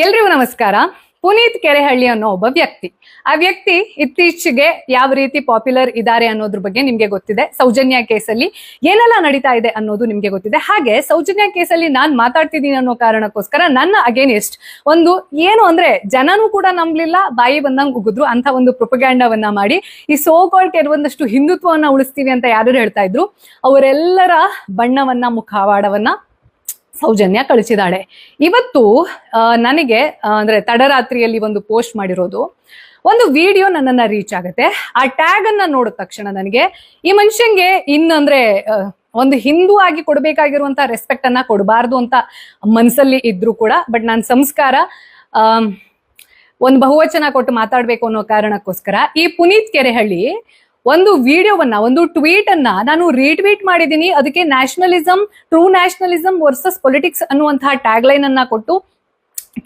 ಎಲ್ರಿಗೂ ನಮಸ್ಕಾರ. ಪುನೀತ್ ಕೆರೆಹಳ್ಳಿ ಅನ್ನೋ ಒಬ್ಬ ವ್ಯಕ್ತಿ. ಆ ವ್ಯಕ್ತಿ ಇತ್ತೀಚೆಗೆ ಯಾವ ರೀತಿ ಪಾಪ್ಯುಲರ್ ಇದ್ದಾರೆ ಅನ್ನೋದ್ರ ಬಗ್ಗೆ ನಿಮ್ಗೆ ಗೊತ್ತಿದೆ. ಸೌಜನ್ಯ ಕೇಸಲ್ಲಿ ಏನೆಲ್ಲ ನಡೀತಾ ಇದೆ ಅನ್ನೋದು ನಿಮ್ಗೆ ಗೊತ್ತಿದೆ. ಹಾಗೆ ಸೌಜನ್ಯ ಕೇಸಲ್ಲಿ ನಾನ್ ಮಾತಾಡ್ತಿದ್ದೀನಿ ಅನ್ನೋ ಕಾರಣಕ್ಕೋಸ್ಕರ ನನ್ನ ಅಗೇನಿಸ್ಟ್ ಒಂದು ಏನು ಅಂದ್ರೆ ಜನನೂ ಕೂಡ ನಂಬ್ಲಿಲ್ಲ, ಬಾಯಿ ಬಂದಂಗ್ ಉಗಿದ್ರು ಅಂತ ಒಂದು ಪ್ರೊಪಗ್ಯಾಂಡವನ್ನ ಮಾಡಿ ಈ ಸೋಕಾಲ್ ಕೆಲವೊಂದಷ್ಟು ಹಿಂದುತ್ವವನ್ನ ಉಳಿಸ್ತೀವಿ ಅಂತ ಯಾರು ಹೇಳ್ತಾ ಇದ್ರು, ಅವರೆಲ್ಲರ ಬಣ್ಣವನ್ನ, ಮುಖವಾಡವನ್ನ ಸೌಜನ್ಯ ಕಳಿಸಿದಾಳೆ ಇವತ್ತು ನನಗೆ ಅಂದ್ರೆ ತಡರಾತ್ರಿಯಲ್ಲಿ ಒಂದು ಪೋಸ್ಟ್ ಮಾಡಿರೋದು. ಒಂದು ವಿಡಿಯೋ ನನ್ನನ್ನ ರೀಚ್ ಆಗುತ್ತೆ. ಆ ಟ್ಯಾಗ್ ಅನ್ನ ನೋಡಿದ ತಕ್ಷಣ ನನಗೆ, ಈ ಮನುಷ್ಯಂಗೆ ಇನ್ನಂದ್ರೆ ಒಂದು ಹಿಂದೂ ಆಗಿ ಕೊಡಬೇಕಾಗಿರುವಂತ ರೆಸ್ಪೆಕ್ಟ್ ಅನ್ನ ಕೊಡಬಾರ್ದು ಅಂತ ಮನಸ್ಸಲ್ಲಿ ಇದ್ರು ಕೂಡ ಬಟ್ ನಾನು ಸಂಸ್ಕಾರ ಒಂದು ಬಹುವಚನ ಕೊಟ್ಟು ಮಾತಾಡ್ಬೇಕು ಅನ್ನೋ ಕಾರಣಕ್ಕೋಸ್ಕರ ಈ ಪುನೀತ್ ಕೆರೆಹಳ್ಳಿ ಒಂದು ವಿಡಿಯೋವನ್ನ, ಒಂದು ಟ್ವೀಟ್ ಅನ್ನ ನಾನು ರೀಟ್ವೀಟ್ ಮಾಡಿದ್ದೀನಿ. ಅದಕ್ಕೆ nationalism true nationalism versus politics ಅನ್ನುವಂತಹ ಟ್ಯಾಗ್ ಲೈನ್ ಅನ್ನ ಕೊಟ್ಟು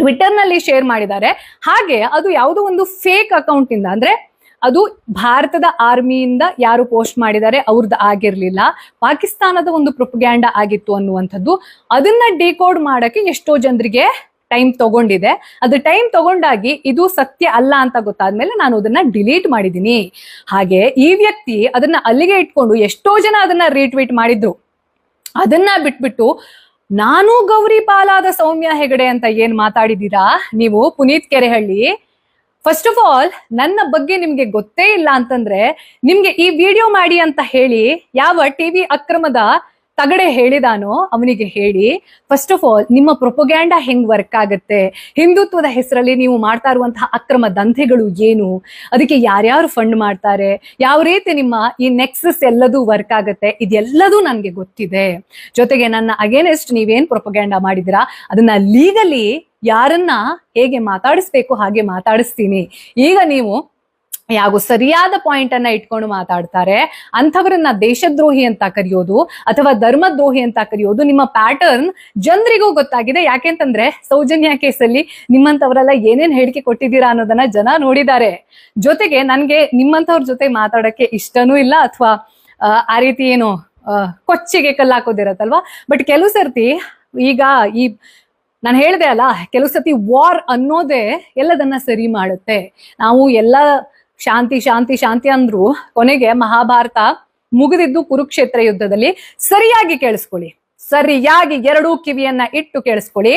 ಟ್ವಿಟರ್ನಲ್ಲಿ ಶೇರ್ ಮಾಡಿದ್ದಾರೆ. ಹಾಗೆ ಅದು ಯಾವುದೋ ಒಂದು ಫೇಕ್ ಅಕೌಂಟ್ ಇಂದ, ಅಂದ್ರೆ ಅದು ಭಾರತದ ಆರ್ಮಿಯಿಂದ ಯಾರು ಪೋಸ್ಟ್ ಮಾಡಿದ್ದಾರೆ ಅವ್ರದ್ದು ಆಗಿರ್ಲಿಲ್ಲ. ಪಾಕಿಸ್ತಾನದ ಒಂದು ಪ್ರೊಪಗ್ಯಾಂಡ ಆಗಿತ್ತು ಅನ್ನುವಂಥದ್ದು. ಅದನ್ನ ಡಿಕೋಡ್ ಮಾಡಕ್ಕೆ ಎಷ್ಟೋ ಜನರಿಗೆ ಟೈಮ್ ತಗೊಂಡಿದೆ. ಅದು ಟೈಮ್ ತಗೊಂಡಾಗಿ ಇದು ಸತ್ಯ ಅಲ್ಲ ಅಂತ ಗೊತ್ತಾದ್ಮೇಲೆ ನಾನು ಅದನ್ನ ಡಿಲೀಟ್ ಮಾಡಿದ್ದೀನಿ. ಹಾಗೆ ಈ ವ್ಯಕ್ತಿ ಅದನ್ನ ಅಲ್ಲಿಗೆ ಇಟ್ಕೊಂಡು ಎಷ್ಟೋ ಜನ ಅದನ್ನ ರೀಟ್ವೀಟ್ ಮಾಡಿದ್ರು. ಅದನ್ನ ಬಿಟ್ಬಿಟ್ಟು, ನಾನು ಗೌರಿ ಪಾಲಾದ ಸೌಮ್ಯ ಹೆಗಡೆ ಅಂತ ಏನ್ ಮಾತಾಡಿದೀರಾ ನೀವು Puneeth Kerehalli. First of all ನನ್ನ ಬಗ್ಗೆ ನಿಮ್ಗೆ ಗೊತ್ತೇ ಇಲ್ಲ ಅಂತಂದ್ರೆ, ನಿಮ್ಗೆ ಈ ವಿಡಿಯೋ ಮಾಡಿ ಅಂತ ಹೇಳಿ ಯಾವ ಟಿವಿ ಅಕ್ರಮದ ತಗಡೆ ಹೇಳಿದಾನೋ ಅವನಿಗೆ ಹೇಳಿ ಫಸ್ಟ್ ಆಫ್ ಆಲ್ ನಿಮ್ಮ ಪ್ರೊಪೊಗ್ಯಾಂಡ ಹೆಂಗ್ ವರ್ಕ್ ಆಗುತ್ತೆ? ಹಿಂದುತ್ವದ ಹೆಸರಲ್ಲಿ ನೀವು ಮಾಡ್ತಾ ಇರುವಂತಹ ಅಕ್ರಮ ದಂಧೆಗಳು ಏನು? ಅದಕ್ಕೆ ಯಾರ್ಯಾರು ಫಂಡ್ ಮಾಡ್ತಾರೆ? ಯಾವ ರೀತಿ ನಿಮ್ಮ ಈ ನೆಕ್ಸಸ್ ಎಲ್ಲದೂ ವರ್ಕ್ ಆಗುತ್ತೆ? ಇದೆಲ್ಲದೂ ನನಗೆ ಗೊತ್ತಿದೆ. ಜೊತೆಗೆ ನನ್ನ ಅಗೇನೆಸ್ಟ್ ನೀವೇನ್ ಪ್ರೊಪೊಗ್ಯಾಂಡ ಮಾಡಿದಿರಾ ಅದನ್ನ ಲೀಗಲಿ ಯಾರನ್ನ ಹೇಗೆ ಮಾತಾಡಿಸ್ಬೇಕು ಹಾಗೆ ಮಾತಾಡಿಸ್ತೀನಿ. ಈಗ ನೀವು ಯಾವ ಸರಿಯಾದ ಪಾಯಿಂಟ್ ಅನ್ನ ಇಟ್ಕೊಂಡು ಮಾತಾಡ್ತಾರೆ. ಅಂಥವ್ರನ್ನ ದೇಶದ್ರೋಹಿ ಅಂತ ಕರೆಯೋದು ಅಥವಾ ಧರ್ಮದ್ರೋಹಿ ಅಂತ ಕರೆಯೋದು ನಿಮ್ಮ ಪ್ಯಾಟರ್ನ್ ಜನರಿಗೂ ಗೊತ್ತಾಗಿದೆ. ಯಾಕೆಂತಂದ್ರೆ ಸೌಜನ್ಯ ಕೇಸಲ್ಲಿ ನಿಮ್ಮಂತವರೆಲ್ಲ ಏನೇನ್ ಹೇಳಿಕೆ ಕೊಟ್ಟಿದ್ದೀರಾ ಅನ್ನೋದನ್ನ ಜನ ನೋಡಿದ್ದಾರೆ. ಜೊತೆಗೆ ನನ್ಗೆ ನಿಮ್ಮಂತವ್ರ ಜೊತೆ ಮಾತಾಡಕ್ಕೆ ಇಷ್ಟನೂ ಇಲ್ಲ ಅಥವಾ, ಆ ರೀತಿ ಏನು ಕೊಚ್ಚಿಗೆ ಕಲ್ಲಾಕೋದಿರತ್ತಲ್ವಾ ಬಟ್ ಕೆಲವು ಸರ್ತಿ ಈಗ ಈ, ನಾನು ಹೇಳ್ದೆ ಅಲ್ಲ, ಕೆಲವು ಸತಿ ವಾರ್ ಅನ್ನೋದೇ ಎಲ್ಲದನ್ನ ಸರಿ ಮಾಡುತ್ತೆ. ನಾವು ಎಲ್ಲ ಶಾಂತಿ ಶಾಂತಿ ಶಾಂತಿ ಅಂದ್ರು ಕೊನೆಗೆ ಮಹಾಭಾರತ ಮುಗಿದಿದ್ದು ಕುರುಕ್ಷೇತ್ರ ಯುದ್ಧದಲ್ಲಿ. ಸರಿಯಾಗಿ ಕೇಳಿಸ್ಕೊಳ್ಳಿ. ಸರಿಯಾಗಿ ಎರಡೂ ಕಿವಿಯನ್ನ ಇಟ್ಟು ಕೇಳಿಸ್ಕೊಳ್ಳಿ.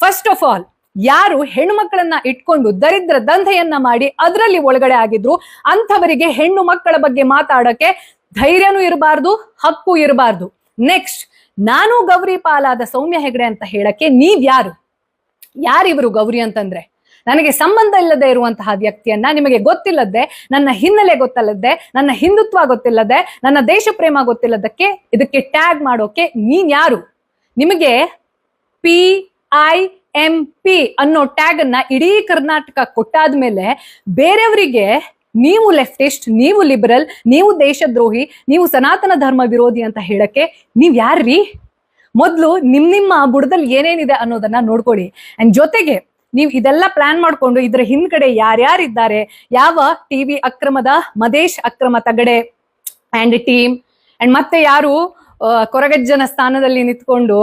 ಫಸ್ಟ್ ಆಫ್ ಆಲ್ ಯಾರು ಹೆಣ್ಣು ಮಕ್ಕಳನ್ನ ಇಟ್ಕೊಂಡು ದರಿದ್ರ ದಂಧೆಯನ್ನ ಮಾಡಿ ಅದರಲ್ಲಿ ಒಳಗಡೆ ಆಗಿದ್ರು, ಅಂಥವರಿಗೆ ಹೆಣ್ಣು ಮಕ್ಕಳ ಬಗ್ಗೆ ಮಾತಾಡಕ್ಕೆ ಧೈರ್ಯನೂ ಇರಬಾರ್ದು, ಹಕ್ಕು ಇರಬಾರ್ದು. ನೆಕ್ಸ್ಟ್ ನಾನು ಗೌರಿ ಪಾಲಾದ ಸೌಮ್ಯ ಹೆಗಡೆ ಅಂತ ಹೇಳಕ್ಕೆ ನೀವ್ಯಾರು? ಯಾರಿವರು ಗೌರಿ ಅಂತಂದ್ರೆ? ನನಗೆ ಸಂಬಂಧ ಇಲ್ಲದೆ ಇರುವಂತಹ ವ್ಯಕ್ತಿಯನ್ನ ನಿಮಗೆ ಗೊತ್ತಿಲ್ಲದೆ, ನನ್ನ ಹಿನ್ನೆಲೆ ಗೊತ್ತಲ್ಲದೆ, ನನ್ನ ಹಿಂದುತ್ವ ಗೊತ್ತಿಲ್ಲದೆ, ನನ್ನ ದೇಶ ಪ್ರೇಮ ಗೊತ್ತಿಲ್ಲದಕ್ಕೆ ಇದಕ್ಕೆ ಟ್ಯಾಗ್ ಮಾಡೋಕೆ ನೀನ್ ಯಾರು? ನಿಮಗೆ ಪಿ ಐ ಎಂ ಪಿ ಅನ್ನೋ ಟ್ಯಾಗ್ ಅನ್ನ ಇಡೀ ಕರ್ನಾಟಕ ಕೊಟ್ಟಾದ್ಮೇಲೆ ಬೇರೆಯವರಿಗೆ ನೀವು ಲೆಫ್ಟಿಸ್ಟ್, ನೀವು ಲಿಬರಲ್, ನೀವು ದೇಶದ್ರೋಹಿ, ನೀವು ಸನಾತನ ಧರ್ಮ ವಿರೋಧಿ ಅಂತ ಹೇಳಕ್ಕೆ ನೀವ್ ಯಾರ್ರಿ? ಮೊದ್ಲು ನಿಮ್ ನಿಮ್ಮ ಬುಡದಲ್ಲಿ ಏನೇನಿದೆ ಅನ್ನೋದನ್ನ ನೋಡ್ಕೊಳ್ಳಿ. ಅಂಡ್ ಜೊತೆಗೆ ನೀವು ಇದೆಲ್ಲ ಪ್ಲಾನ್ ಮಾಡ್ಕೊಂಡು ಇದ್ರ ಹಿಂದ್ಗಡೆ ಯಾರ್ಯಾರಿದ್ದಾರೆ, ಯಾವ ಟಿವಿ ಅಕ್ರಮದ ಮದೇಶ್ ಅಕ್ರಮ ತಗಡೆ ಅಂಡ್ ಟೀಮ್ ಅಂಡ್ ಮತ್ತೆ ಯಾರು ಕೊರಗಜ್ಜನ ಸ್ಥಾನದಲ್ಲಿ ನಿಂತ್ಕೊಂಡು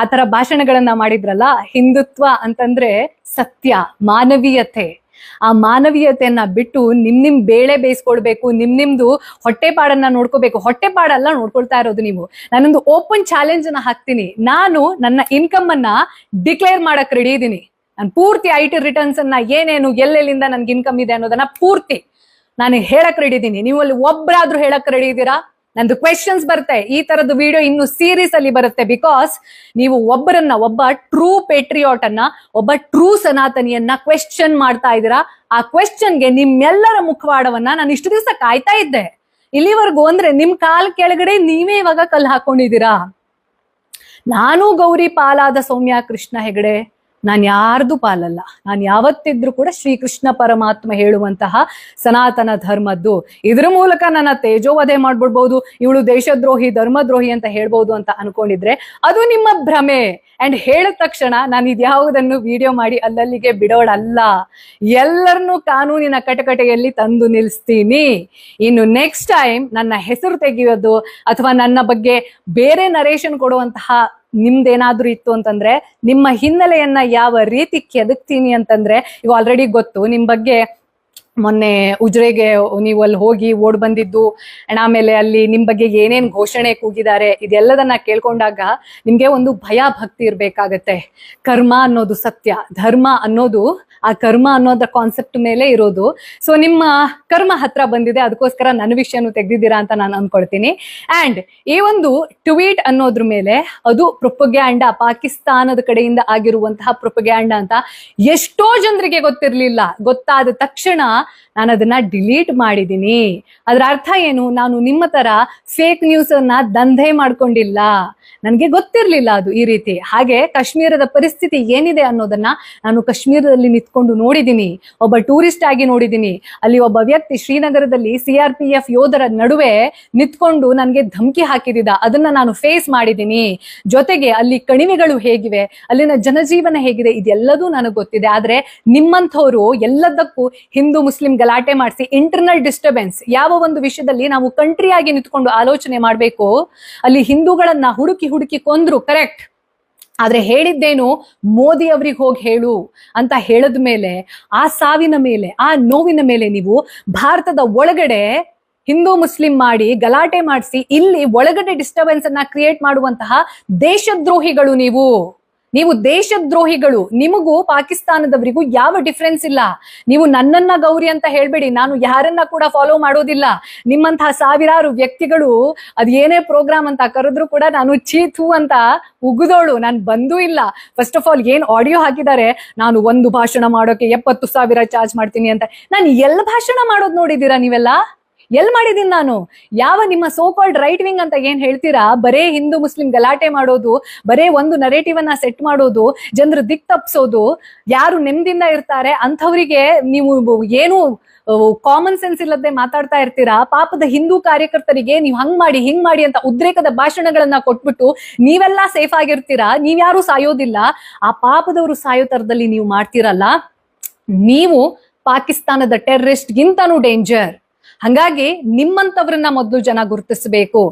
ಆ ತರ ಭಾಷಣಗಳನ್ನ ಮಾಡಿದ್ರಲ್ಲ, ಹಿಂದುತ್ವ ಅಂತಂದ್ರೆ ಸತ್ಯ, ಮಾನವೀಯತೆ. ಆ ಮಾನವೀಯತೆಯನ್ನ ಬಿಟ್ಟು ನಿಮ್ ನಿಮ್ ಬೇಳೆ ಬೇಯಿಸ್ಕೊಳ್ಬೇಕು, ನಿಮ್ ನಿಮ್ದು ಹೊಟ್ಟೆಪಾಡನ್ನ ನೋಡ್ಕೋಬೇಕು. ಹೊಟ್ಟೆಪಾಡೆಲ್ಲ ನೋಡ್ಕೊಳ್ತಾ ಇರೋದು ನೀವು. ನಾನೊಂದು ಓಪನ್ ಚಾಲೆಂಜ್ ಅನ್ನ ಹಾಕ್ತೀನಿ. ನಾನು ನನ್ನ ಇನ್ಕಮ್ ಅನ್ನ ಡಿಕ್ಲೇರ್ ಮಾಡಕ್ ರೆಡಿ ಇದೀನಿ. ನಾನು ಪೂರ್ತಿ ಐ ಟಿ ರಿಟರ್ನ್ಸ್ ಅನ್ನ ಏನೇನು, ಎಲ್ಲೆಲ್ಲಿಂದ ನನ್ಗೆ ಇನ್ಕಮ್ ಇದೆ ಅನ್ನೋದನ್ನ ಪೂರ್ತಿ ನಾನು ಹೇಳಕ್ ರೆಡಿ ಇದೀನಿ. ನೀವು ಅಲ್ಲಿ ಒಬ್ಬರಾದ್ರೂ ಹೇಳಕ್ ರೆಡಿ ಇದ್ದೀರಾ ನಂದು ಕ್ವೆಶನ್ಸ್ ಬರುತ್ತೆ. ಈ ತರದ ವಿಡಿಯೋ ಇನ್ನು ಸೀರೀಸ್ ಅಲ್ಲಿ ಬರುತ್ತೆ ಬಿಕಾಸ್ ನೀವು ಒಬ್ಬರನ್ನ ಒಬ್ಬ ಟ್ರೂ ಪೇಟ್ರಿಯಾಟ್ ಅನ್ನ, ಒಬ್ಬ ಟ್ರೂ ಸನಾತನಿಯನ್ನ ಕ್ವೆಶ್ಚನ್ ಮಾಡ್ತಾ ಇದ್ದೀರಾ ಆ ಕ್ವೆಶ್ಚನ್ಗೆ ನಿಮ್ಮೆಲ್ಲರ ಮುಖವಾಡವನ್ನ ನಾನು ಇಷ್ಟು ದಿವಸ ಕಾಯ್ತಾ ಇದ್ದೆ. ಇಲ್ಲಿವರೆಗೂ ಅಂದ್ರೆ ನಿಮ್ ಕಾಲ್ ಕೆಳಗಡೆ ನೀವೇ ಇವಾಗ ಕಲ್ ಹಾಕೊಂಡಿದ್ದೀರಾ ನಾನು ಗೌರಿ ಪಾಲಾದ ಸೌಮ್ಯ ಕೃಷ್ಣ ಹೆಗಡೆ. ನಾನು ಯಾರ್ದು ಪಾಲಲ್ಲ. ನಾನು ಯಾವತ್ತಿದ್ರು ಕೂಡ ಶ್ರೀಕೃಷ್ಣ ಪರಮಾತ್ಮ ಹೇಳುವಂತಹ ಸನಾತನ ಧರ್ಮದ್ದು. ಇದ್ರ ಮೂಲಕ ನನ್ನ ತೇಜೋವಧೆ ಮಾಡ್ಬಿಡ್ಬಹುದು ಇವಳು ದೇಶದ್ರೋಹಿ, ಧರ್ಮದ್ರೋಹಿ ಅಂತ ಹೇಳ್ಬಹುದು ಅಂತ ಅನ್ಕೊಂಡಿದ್ರೆ ಅದು ನಿಮ್ಮ ಭ್ರಮೆ. ಅಂಡ್ ಹೇಳಿದ ತಕ್ಷಣ ನಾನು ಇದ್ಯಾವುದನ್ನು ವಿಡಿಯೋ ಮಾಡಿ ಅಲ್ಲಲ್ಲಿಗೆ ಬಿಡೋಳಲ್ಲ. ಎಲ್ಲರನ್ನೂ ಕಾನೂನಿನ ಕಟಕಟೆಯಲ್ಲಿ ತಂದು ನಿಲ್ಲಿಸ್ತೀನಿ ಇನ್ನು ನೆಕ್ಸ್ಟ್ ಟೈಮ್ ನನ್ನ ಹೆಸರು ತೆಗೆಯೋದು ಅಥವಾ ನನ್ನ ಬಗ್ಗೆ ಬೇರೆ ನರೇಶನ್ ಕೊಡುವಂತಹ ನಿಮ್ದೇನಾದ್ರೂ ಇತ್ತು ಅಂತಂದ್ರೆ ನಿಮ್ಮ ಹಿನ್ನೆಲೆಯನ್ನ ಯಾವ ರೀತಿ ಕೆದಕ್ತೀನಿ ಅಂತಂದ್ರೆ ಈಗ ಆಲ್ರೆಡಿ ಗೊತ್ತು ನಿಮ್ ಬಗ್ಗೆ ಮೊನ್ನೆ ಉಜ್ರೆಗೆ ನೀವು ಅಲ್ಲಿ ಹೋಗಿ ಓಡ್ ಬಂದಿದ್ದು ಅಣ್ಣ ಆಮೇಲೆ ಅಲ್ಲಿ ನಿಮ್ ಬಗ್ಗೆ ಏನೇನ್ ಘೋಷಣೆ ಕೂಗಿದ್ದಾರೆ, ಇದೆಲ್ಲದನ್ನ ಕೇಳ್ಕೊಂಡಾಗ ನಿಮ್ಗೆ ಒಂದು ಭಯ ಭಕ್ತಿ ಇರ್ಬೇಕಾಗತ್ತೆ. ಕರ್ಮ ಅನ್ನೋದು ಸತ್ಯ, ಧರ್ಮ ಅನ್ನೋದು, ಆ ಕರ್ಮ ಅನ್ನೋದ್ರ ಕಾನ್ಸೆಪ್ಟ್ ಮೇಲೆ ಇರೋದು. ಸೊ ನಿಮ್ಮ ಕರ್ಮ ಹತ್ರ ಬಂದಿದೆ, ಅದಕ್ಕೋಸ್ಕರ ನನ್ನ ವಿಷಯನು ತೆಗ್ದಿದ್ದೀರಾ ಅಂತ ನಾನು ಅನ್ಕೊಳ್ತೀನಿ. ಅಂಡ್ ಈ ಒಂದು ಟ್ವೀಟ್ ಅನ್ನೋದ್ರ ಮೇಲೆ ಅದು ಪ್ರೊಪಗ್ಯಾಂಡ, ಪಾಕಿಸ್ತಾನದ ಕಡೆಯಿಂದ ಆಗಿರುವಂತಹ ಪ್ರೊಪಗ್ಯಾಂಡ ಅಂತ ಎಷ್ಟೋ ಜನರಿಗೆ ಗೊತ್ತಿರ್ಲಿಲ್ಲ. ಗೊತ್ತಾದ ತಕ್ಷಣ あ ನಾನು ಅದನ್ನ ಡಿಲೀಟ್ ಮಾಡಿದ್ದೀನಿ ಅದರ ಅರ್ಥ ಏನು? ನಾನು ನಿಮ್ಮ ತರ ಫೇಕ್ ನ್ಯೂಸ್ ಅನ್ನ ದಂಧೆ ಮಾಡ್ಕೊಂಡಿಲ್ಲ. ನನಗೆ ಗೊತ್ತಿರಲಿಲ್ಲ ಅದು ಈ ರೀತಿ. ಹಾಗೆ ಕಾಶ್ಮೀರದ ಪರಿಸ್ಥಿತಿ ಏನಿದೆ ಅನ್ನೋದನ್ನ ನಾನು ಕಾಶ್ಮೀರದಲ್ಲಿ ನಿಂತ್ಕೊಂಡು ನೋಡಿದ್ದೀನಿ ಒಬ್ಬ ಟೂರಿಸ್ಟ್ ಆಗಿ ನೋಡಿದ್ದೀನಿ ಅಲ್ಲಿ ಒಬ್ಬ ವ್ಯಕ್ತಿ ಶ್ರೀನಗರದಲ್ಲಿ ಸಿ ಆರ್ ಪಿ ಎಫ್ ಯೋಧರ ನಡುವೆ ನಿಂತ್ಕೊಂಡು ನನಗೆ ಧಮಕಿ ಹಾಕಿದಿದ ಅದನ್ನ ನಾನು ಫೇಸ್ ಮಾಡಿದ್ದೀನಿ ಜೊತೆಗೆ ಅಲ್ಲಿ ಕಣಿವೆಗಳು ಹೇಗಿವೆ, ಅಲ್ಲಿನ ಜನಜೀವನ ಹೇಗಿದೆ, ಇದೆಲ್ಲದೂ ನನಗೆ ಗೊತ್ತಿದೆ. ಆದ್ರೆ ನಿಮ್ಮಂಥವ್ರು ಎಲ್ಲದಕ್ಕೂ ಹಿಂದೂ, ಮುಸ್ಲಿಂ ಗಲಾಟೆ ಮಾಡಿಸಿ ಇಂಟರ್ನಲ್ ಡಿಸ್ಟರ್ಬೆನ್ಸ್ ಯಾವ ಒಂದು ವಿಷಯದಲ್ಲಿ ನಾವು ಕಂಟ್ರಿ ಆಗಿ ನಿಂತ್ಕೊಂಡು ಆಲೋಚನೆ ಮಾಡಬೇಕು, ಅಲ್ಲಿ ಹಿಂದೂಗಳನ್ನ ಹುಡುಕಿ ಹುಡುಕಿ ಕೊಂದ್ರು ಕರೆಕ್ಟ್ ಆದ್ರೆ ಹೇಳಿದ್ದೇನು, ಮೋದಿ ಅವ್ರಿಗೆ ಹೋಗಿ ಹೇಳು ಅಂತ ಹೇಳದ ಮೇಲೆ, ಆ ಸಾವಿನ ಮೇಲೆ, ಆ ನೋವಿನ ಮೇಲೆ ನೀವು ಭಾರತದ ಒಳಗಡೆ ಹಿಂದೂ ಮುಸ್ಲಿಂ ಮಾಡಿ ಗಲಾಟೆ ಮಾಡಿಸಿ, ಇಲ್ಲಿ ಒಳಗಡೆ ಡಿಸ್ಟರ್ಬೆನ್ಸ್ ಅನ್ನ ಕ್ರಿಯೇಟ್ ಮಾಡುವಂತಹ ದೇಶದ್ರೋಹಿಗಳು ನೀವು. ನೀವು ದೇಶದ್ರೋಹಿಗಳು, ನಿಮಗೂ ಪಾಕಿಸ್ತಾನದವರಿಗೂ ಯಾವ ಡಿಫ್ರೆನ್ಸ್ ಇಲ್ಲ. ನೀವು ನನ್ನನ್ನ ಗೌರಿ ಅಂತ ಹೇಳ್ಬೇಡಿ, ನಾನು ಯಾರನ್ನ ಕೂಡ ಫಾಲೋ ಮಾಡೋದಿಲ್ಲ. ನಿಮ್ಮಂತಹ ಸಾವಿರಾರು ವ್ಯಕ್ತಿಗಳು, ಅದ್ ಏನೇ ಪ್ರೋಗ್ರಾಮ್ ಅಂತ ಕರೆದ್ರು ಕೂಡ ನಾನು ಚೀತು ಅಂತ ಉಗಿದೋಳು, ನಾನು ಬಂದೂ ಇಲ್ಲ. ಫಸ್ಟ್ ಆಫ್ ಆಲ್ ಏನ್ ಆಡಿಯೋ ಹಾಕಿದ್ದಾರೆ? ನಾನು ಒಂದು ಭಾಷಣ ಮಾಡೋಕೆ ಎಪ್ಪತ್ತು ಸಾವಿರ ಚಾರ್ಜ್ ಮಾಡ್ತೀನಿ ಅಂತ. ನಾನು ಎಲ್ಲ ಭಾಷಣ ಮಾಡೋದು ನೋಡಿದ್ದೀರಾ ನೀವೆಲ್ಲ? ಎಲ್ ಮಾಡಿದೀನಿ ನಾನು? ಯಾವ ನಿಮ್ಮ ಸೋಕಾಲ್ಡ್ ರೈಟ್ ವಿಂಗ್ ಅಂತ ಏನ್ ಹೇಳ್ತೀರಾ? ಬರೇ ಹಿಂದೂ, ಮುಸ್ಲಿಂ ಗಲಾಟೆ ಮಾಡೋದು, ಬರೇ ಒಂದು ನರೇಟಿವ್ ಅನ್ನ ಸೆಟ್ ಮಾಡೋದು, ಜನರ ದಿಕ್ ತಪ್ಸೋದು, ಯಾರು ನೆಮ್ಮದಿಯಿಂದ ಇರ್ತಾರೆ, ಅಂಥವರಿಗೆ ನೀವು ಏನು ಕಾಮನ್ ಸೆನ್ಸ್ ಇಲ್ಲದೆ ಮಾತಾಡ್ತಾ ಇರ್ತೀರಾ? ಪಾಪದ ಹಿಂದೂ ಕಾರ್ಯಕರ್ತರಿಗೆ ನೀವು ಹಂಗ್ ಮಾಡಿ, ಹಿಂಗ್ ಮಾಡಿ ಅಂತ ಉದ್ರೇಕದ ಭಾಷಣಗಳನ್ನ ಕೊಟ್ಬಿಟ್ಟು ನೀವೆಲ್ಲ ಸೇಫ್ ಆಗಿರ್ತೀರಾ? ನೀವ್ಯಾರು ಸಾಯೋದಿಲ್ಲ. ಆ ಪಾಪದವರು ಸಾಯೋ ತರದಲ್ಲಿ ನೀವು ಮಾಡ್ತೀರಲ್ಲ? ನೀವು ಪಾಕಿಸ್ತಾನದ ಟೆರರಿಸ್ಟ್ ಗಿಂತನೂ ಡೇಂಜರ್ ಹಂಗಾಗಿ ನಿಮ್ಮಂತವ್ರನ್ನ ಮೊದಲು ಜನ ಗುರುತಿಸಬೇಕು.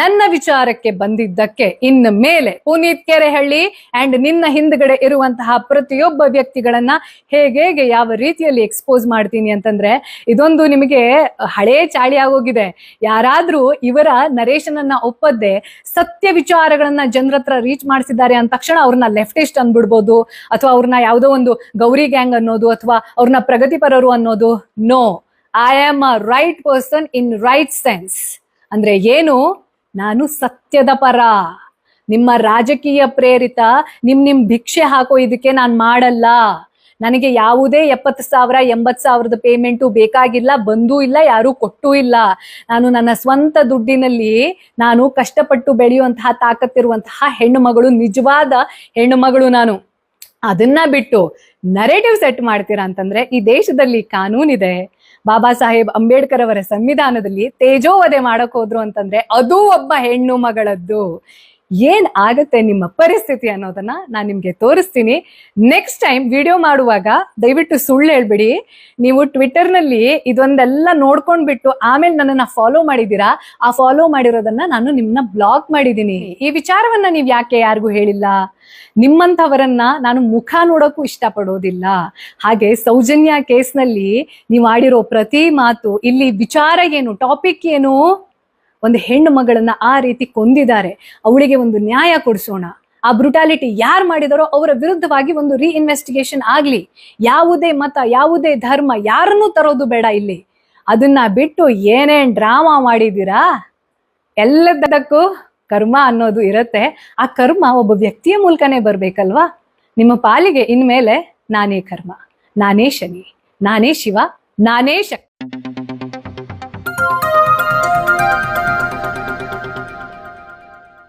ನನ್ನ ವಿಚಾರಕ್ಕೆ ಬಂದಿದ್ದಕ್ಕೆ ಇನ್ನು ಮೇಲೆ ಪುನೀತ್ ಕೆರೆಹಳ್ಳಿ ಅಂಡ್ ನಿನ್ನ ಹಿಂದ್ಗಡೆ ಇರುವಂತಹ ಪ್ರತಿಯೊಬ್ಬ ವ್ಯಕ್ತಿಗಳನ್ನ ಹೇಗೆ ಯಾವ ರೀತಿಯಲ್ಲಿ ಎಕ್ಸ್ಪೋಸ್ ಮಾಡ್ತೀನಿ ಅಂತಂದ್ರೆ ಇದೊಂದು ನಿಮಗೆ ಹಳೇ ಚಾಳಿ ಆಗೋಗಿದೆ. ಯಾರಾದ್ರೂ ಇವರ ನರೇಶನನ್ನ ಒಪ್ಪದ್ದೆ ಸತ್ಯ ವಿಚಾರಗಳನ್ನ ಜನರ ಹತ್ರ ರೀಚ್ ಮಾಡಿಸಿದ್ದಾರೆ ಅಂದ ತಕ್ಷಣ ಅವ್ರನ್ನ ಲೆಫ್ಟಿಸ್ಟ್ ಅಂದ್ಬಿಡ್ಬೋದು ಅಥವಾ ಅವ್ರನ್ನ ಯಾವುದೋ ಒಂದು ಗೌರಿ ಗ್ಯಾಂಗ್ ಅನ್ನೋದು ಅಥವಾ ಅವ್ರನ್ನ ಪ್ರಗತಿಪರರು ಅನ್ನೋದು no I am a right person in right sense ಅಂದ್ರೆ ಏನು? ನಾನು ಸತ್ಯದ ಪರ. ನಿಮ್ಮ ರಾಜಕೀಯ ಪ್ರೇರಿತ, ನಿಮ್ ನಿಮ್ ಭಿಕ್ಷೆ ಹಾಕೋ ಇದಕ್ಕೆ ನಾನು ಮಾಡಲ್ಲ. ನನಗೆ ಯಾವುದೇ ಎಪ್ಪತ್ತು ಸಾವಿರ, ಎಂಬತ್ತು ಸಾವಿರದ ಪೇಮೆಂಟು ಬೇಕಾಗಿಲ್ಲ, ಬಂದೂ ಇಲ್ಲ, ಯಾರೂ ಕೊಟ್ಟೂ ಇಲ್ಲ. ನಾನು ನನ್ನ ಸ್ವಂತ ದುಡ್ಡಿನಲ್ಲಿ ನಾನು ಕಷ್ಟಪಟ್ಟು ಬೆಳೆಯುವಂತಹ, ತಾಕತ್ತಿರುವಂತಹ ಹೆಣ್ಣು ಮಗಳು ನಿಜವಾದ ಹೆಣ್ಣು ಮಗಳು ನಾನು. ಅದನ್ನ ಬಿಟ್ಟು ನರೇಟಿವ್ ಸೆಟ್ ಮಾಡ್ತೀರಾ ಅಂತಂದ್ರೆ ಈ ದೇಶದಲ್ಲಿ ಕಾನೂನಿದೆ. ಬಾಬಾ ಸಾಹೇಬ್ ಅಂಬೇಡ್ಕರ್ ಅವರ ಸಂವಿಧಾನದಲ್ಲಿ ತೇಜೋವಧೆ ಮಾಡಕ್ ಹೋದ್ರು ಅಂತಂದ್ರೆ ಅದು ಒಬ್ಬ ಹೆಣ್ಣು ಮಗಳದ್ದು. ಏನ್ ಆಗತ್ತೆ ನಿಮ್ಮ ಪರಿಸ್ಥಿತಿ ಅನ್ನೋದನ್ನ ನಾನು ನಿಮ್ಗೆ ತೋರಿಸ್ತೀನಿ. ನೆಕ್ಸ್ಟ್ ಟೈಮ್ ವಿಡಿಯೋ ಮಾಡುವಾಗ ದಯವಿಟ್ಟು ಸುಳ್ಳು ಹೇಳ್ಬಿಡಿ. ನೀವು ಟ್ವಿಟರ್ನಲ್ಲಿ ಇದೊಂದೆಲ್ಲ ನೋಡ್ಕೊಂಡ್ಬಿಟ್ಟು ಆಮೇಲೆ ನನ್ನನ್ನ ಫಾಲೋ ಮಾಡಿದೀರಾ ಆ ಫಾಲೋ ಮಾಡಿರೋದನ್ನ ನಾನು ನಿಮ್ಮನ್ನ ಬ್ಲಾಕ್ ಮಾಡಿದ್ದೀನಿ. ಈ ವಿಚಾರವನ್ನ ನೀವ್ ಯಾಕೆ ಯಾರಿಗೂ ಹೇಳಿಲ್ಲ? ನಿಮ್ಮಂಥವರನ್ನ ನಾನು ಮುಖ ನೋಡೋಕ್ಕೂ ಇಷ್ಟಪಡೋದಿಲ್ಲ. ಹಾಗೆ ಸೌಜನ್ಯ ಕೇಸ್ನಲ್ಲಿ ನೀವು ಆಡಿರೋ ಪ್ರತಿ ಮಾತು, ಇಲ್ಲಿ ವಿಚಾರ ಏನು ಟಾಪಿಕ್ ಏನು? ಒಂದು ಹೆಣ್ಣು ಮಗಳನ್ನ ಆ ರೀತಿ ಕೊಂದಿದ್ದಾರೆ, ಅವಳಿಗೆ ಒಂದು ನ್ಯಾಯ ಕೊಡಿಸೋಣ. ಆ ಬ್ರುಟಾಲಿಟಿ ಯಾರು ಮಾಡಿದಾರೋ ಅವರ ವಿರುದ್ಧವಾಗಿ ಒಂದು ರೀಇನ್ವೆಸ್ಟಿಗೇಷನ್ ಆಗ್ಲಿ. ಯಾವುದೇ ಮತ, ಯಾವುದೇ ಧರ್ಮ, ಯಾರನ್ನೂ ತರೋದು ಬೇಡ ಇಲ್ಲಿ. ಅದನ್ನ ಬಿಟ್ಟು ಏನೇನ್ ಡ್ರಾಮಾ ಮಾಡಿದೀರಾ? ಎಲ್ಲದಕ್ಕೂ ಕರ್ಮ ಅನ್ನೋದು ಇರತ್ತೆ. ಆ ಕರ್ಮ ಒಬ್ಬ ವ್ಯಕ್ತಿಯ ಮೂಲಕನೇ ಬರ್ಬೇಕಲ್ವಾ? ನಿಮ್ಮ ಪಾಲಿಗೆ ಇನ್ಮೇಲೆ ನಾನೇ ಕರ್ಮ. ನಾನೇ ಶನಿ. ನಾನೇ ಶಿವ. ನಾನೇ ಶಕ್ತಿ